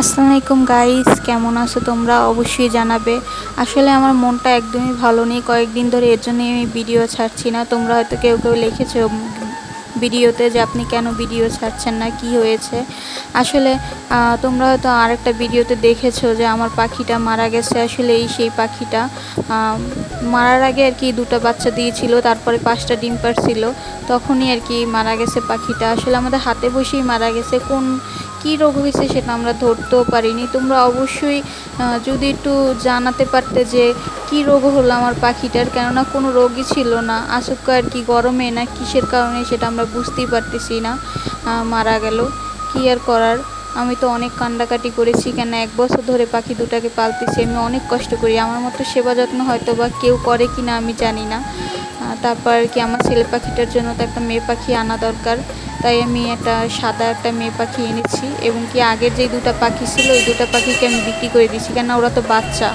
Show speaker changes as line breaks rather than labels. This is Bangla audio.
আসসালামু আলাইকুম গাইস, কেমন আছো তোমরা? অবশ্যই জানাবে। আসলে আমার মনটা একদমই ভালো নেই। কয়েকদিন ধরে এর জন্যই আমি ভিডিও ছাড়ছি না। তোমরা হয়তো কেউ কেউ লিখেছো ভিডিওতে যে আপনি কেন ভিডিও ছাড়ছেন না? কি হয়েছে? আসলে তোমরা হয়তো আরেকটা ভিডিওতে দেখেছ যে আমার পাখিটা মারা গেছে। আসলে এই সেই পাখিটা মারার আগে আর কি দুটো বাচ্চা দিয়েছিল, তারপরে পাঁচটা ডিম পারছিল তখনই আর কি মারা গেছে পাখিটা। আসলে আমাদের হাতে বসেই মারা গেছে। কোন কী রোগ হয়েছে সেটা আমরা ধরতেও পারিনি। তোমরা অবশ্যই যদি একটু জানাতে পারতে যে কি রোগ হলো আমার পাখিটার, কেননা কোনো রোগই ছিল না। আসুক আর কি গরমে না কিসের কারণে সেটা আমরা বুঝতেই পারতেছি না মারা গেল। কী আর করার? আমি তো অনেক কান্ডাকাটি করেছি কেন এক বছর ধরে পাখি দুটাকে পালতেছি, আমি অনেক কষ্ট করি। আমার মতো সেবা যত্ন হয়তো বা কেউ করে কি না আমি জানি না। তারপর কি আমার ছেলে পাখিটার জন্য তো একটা মেয়ে পাখি আনা দরকার। তাই আমি একটা সাদা একটা মেয়ে পাখি এনেছি এবং কি আগের যে দুটা পাখি ছিল ওই দুটা পাখিকে আমি বিক্রি করে দিয়েছি। কেন ওরা তো বাচ্চা।